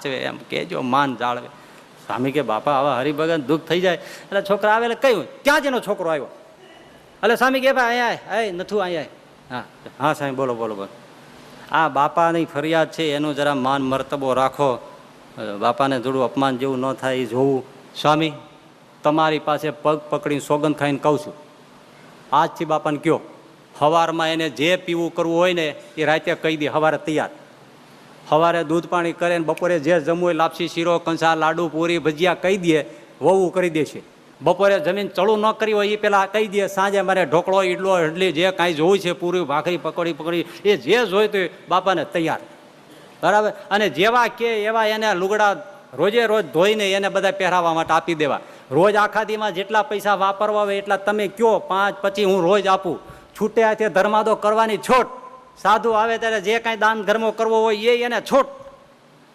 સાચવે એમ કેજો માન જાળવે. સ્વામી કે બાપા આવા હરિભગન દુઃખ થઈ જાય. એટલે છોકરા આવે એટલે કહ્યું ક્યાં જેનો છોકરો આવ્યો? એટલે સ્વામી કે ભાઈ અહીંયા આય, નથું અહીંયા હા હા સાહેબ બોલો બોલો બોલો. આ બાપાની ફરિયાદ છે એનું જરા માન મરતબો રાખો. બાપાને થોડું અપમાન જેવું ન થાય એ જોવું. સ્વામી તમારી પાસે પગ પકડીને સોગંદ ખાઈને કહું છું. આજથી બાપાને કયો સવારમાં એને જે પીવું કરવું હોય ને એ રાતે કહી દે સવારે તૈયાર. સવારે દૂધ પાણી કરે ને બપોરે જે જમવું હોય લાપસી, શીરો કંસા લાડુ, પૂરી, ભજીયા કહી દે, વહુ કરી દે છે. બપોરે જમીન ચડું ન કરી હોય એ પહેલાં કહી દે, સાંજે મારે ઢોકળો, ઈડલો ઇડલી જે કાંઈ જોવું છે, પૂરી, ભાખરી, પકોડી, પકડી, એ જે જોઈતું હોય બાપાને તૈયાર. બરાબર? અને જેવા કે એવા એને લુગડા રોજે રોજ ધોઈને એને બધા પહેરાવવા માટે આપી દેવા. રોજ આખા દીમાં જેટલા પૈસા વાપરવા હોય એટલા તમે કયો, પાંચ પછી હું રોજ આપું. છૂટે તે ધર્માદો કરવાની છોટ. સાધુ આવે ત્યારે જે કાંઈ દાન ધર્મો કરવો હોય એ એને છોટ